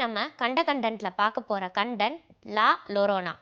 நம்ம கண்ட கண்டென்ட்ல பார்க்க போற கண்டென்ட் லா லொரோனா.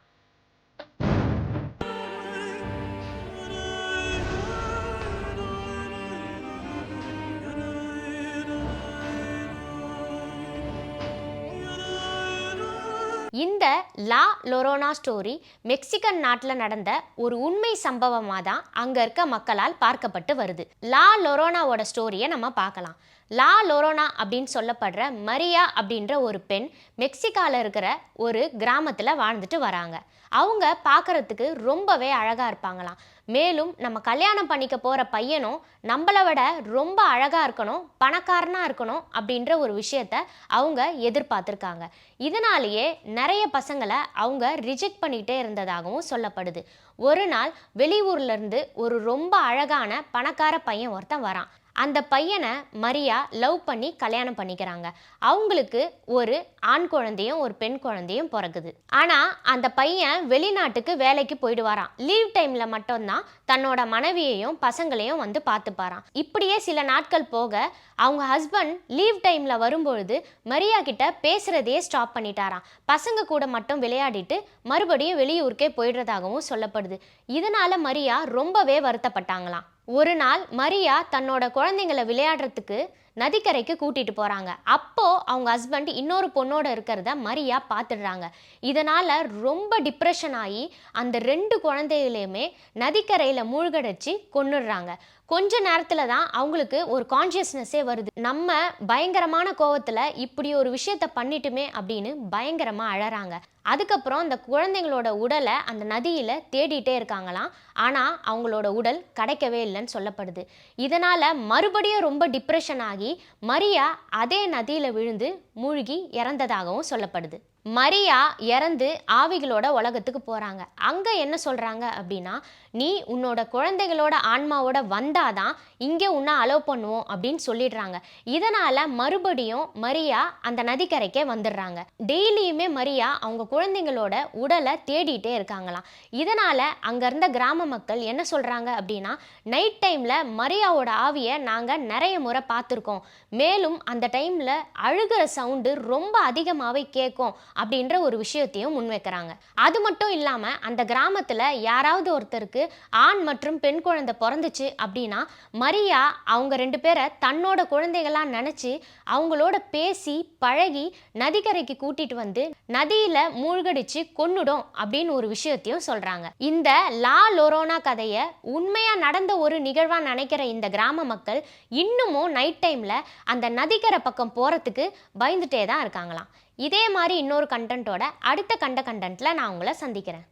இந்த லா லொரோனா ஸ்டோரி மெக்சிகன் நாட்டில் நடந்த ஒரு உண்மை சம்பவமாக தான் அங்கே இருக்க மக்களால் பார்க்கப்பட்டு வருது. லா லொரோனாவோட ஸ்டோரியை நம்ம பார்க்கலாம். லா லொரோனா அப்படின்னு சொல்லப்படுற மரியா அப்படின்ற ஒரு பெண் மெக்சிகாவில் இருக்கிற ஒரு கிராமத்தில் வாழ்ந்துட்டு வராங்க. அவங்க பார்க்கறதுக்கு ரொம்பவே அழகாக இருப்பாங்களாம். மேலும் நம்ம கல்யாணம் பண்ணிக்க போகிற பையனும் நம்மளை விட ரொம்ப அழகாக இருக்கணும் பணக்காரனாக இருக்கணும் அப்படின்ற ஒரு விஷயத்த அவங்க எதிர்பார்த்துருக்காங்க. இதனாலேயே நிறைய பசங்களை அவங்க ரிஜெக்ட் பண்ணிகிட்டே இருந்ததாகவும் சொல்லப்படுது. ஒரு நாள் வெளியூர்லேருந்து ஒரு ரொம்ப அழகான பணக்கார பையன் ஒருத்தன் வரான். அந்த பையனை மரியா லவ் பண்ணி கல்யாணம் பண்ணிக்கிறாங்க. அவங்களுக்கு ஒரு ஆண் குழந்தையும் ஒரு பெண் குழந்தையும் பிறகுது ஆனால் அந்த பையன் வெளிநாட்டுக்கு வேலைக்கு போயிடுவாராம். லீவ் டைமில் மட்டும்தான் தன்னோட மனைவியையும் பசங்களையும் வந்து பார்த்துப்பாராம். இப்படியே சில நாட்கள் போக அவங்க ஹஸ்பண்ட் லீவ் டைமில் வரும்பொழுது மரியா கிட்ட பேசுகிறதையே ஸ்டாப் பண்ணிட்டாராம். பசங்க கூட மட்டும் விளையாடிட்டு மறுபடியும் வெளியூருக்கே போயிடுறதாகவும் சொல்லப்படுது. இதனால் மரியா ரொம்பவே வருத்தப்பட்டாங்களாம். ஒரு நாள் மரியா தன்னோட குழந்தைங்களை விளையாடுறதுக்கு நதிக்கரைக்கு கூட்டிகிட்டு போகிறாங்க அப்போது அவங்க ஹஸ்பண்ட் இன்னொரு பொண்ணோட இருக்கிறத மரியா பார்த்துடுறாங்க இதனால் ரொம்ப டிப்ரெஷன் ஆகி அந்த ரெண்டு குழந்தைகளையுமே நதிக்கரையில் மூழ்கடிச்சு கொன்னுடுறாங்க. கொஞ்ச நேரத்தில் தான் அவங்களுக்கு ஒரு கான்ஷியஸ்னஸே வருது. நம்ம பயங்கரமான கோவத்தில் இப்படி ஒரு விஷயத்த பண்ணிட்டுமே அப்படின்னு பயங்கரமாக அழறாங்க. அதுக்கப்புறம் அந்த குழந்தைங்களோட உடலை அந்த நதியில் தேடிட்டே இருக்காங்களாம். ஆனால் அவங்களோட உடல் கிடைக்கவே இல்லைன்னு சொல்லப்படுது. இதனால் மறுபடியும் ரொம்ப டிப்ரெஷன் ஆகி மரியா அதே நதியில் விழுந்து மூழ்கி இறந்ததாகவும் சொல்லப்படுது. மரியா இறந்து ஆவிகளோட உலகத்துக்கு போகிறாங்க அங்கே என்ன சொல்கிறாங்க அப்படின்னா நீ உன்னோட குழந்தைகளோட ஆன்மாவோட வந்தாதான் இங்கே உன்னை அலோவ் பண்ணுவோம் அப்படின்னு சொல்லிடுறாங்க. இதனால் மறுபடியும் மரியா அந்த நதிக்கரைக்கே வந்துடுறாங்க. டெய்லியுமே மரியா அவங்க குழந்தைங்களோட உடலை தேடிட்டே இருக்காங்களாம். இதனால் அங்கே இருந்த கிராம மக்கள் என்ன சொல்கிறாங்க அப்படின்னா நைட் டைமில் மரியாவோட ஆவியை நாங்கள் நிறைய முறை பார்த்துருக்கோம். மேலும் அந்த டைமில் அழுகிற சவுண்டு ரொம்ப அதிகமாகவே கேட்கும். அப்படின்ற ஒரு விஷயத்தையும் முன்வைக்கிறாங்க. அது மட்டும் இல்லாமல் அந்த கிராமத்தில் யாராவது ஒருத்தருக்கு ஆண் மற்றும் பெண் குழந்தை பிறந்துச்சு அப்படின்னா மரியா அவங்க ரெண்டு பேரை தன்னோட குழந்தைகளாக நினச்சி அவங்களோட பேசி பழகி நதிக்கரைக்கு கூட்டிட்டு வந்து நதியில் மூழ்கடிச்சு கொன்னுடும் அப்படின்னு ஒரு விஷயத்தையும் சொல்கிறாங்க இந்த லா லொரோனா கதையை உண்மையாக நடந்த ஒரு நிகழ்வாக நினைக்கிற இந்த கிராம மக்கள் இன்னமும் நைட் டைமில் அந்த நதிக்கரை பக்கம் போகிறதுக்கு பயந்துட்டே தான் இருக்காங்களாம். இதே மாதிரி இன்னொரு கண்டென்ட்டோட அடுத்த கண்ட கண்டென்ட்டில் நான் உங்களை சந்திக்கிறேன்.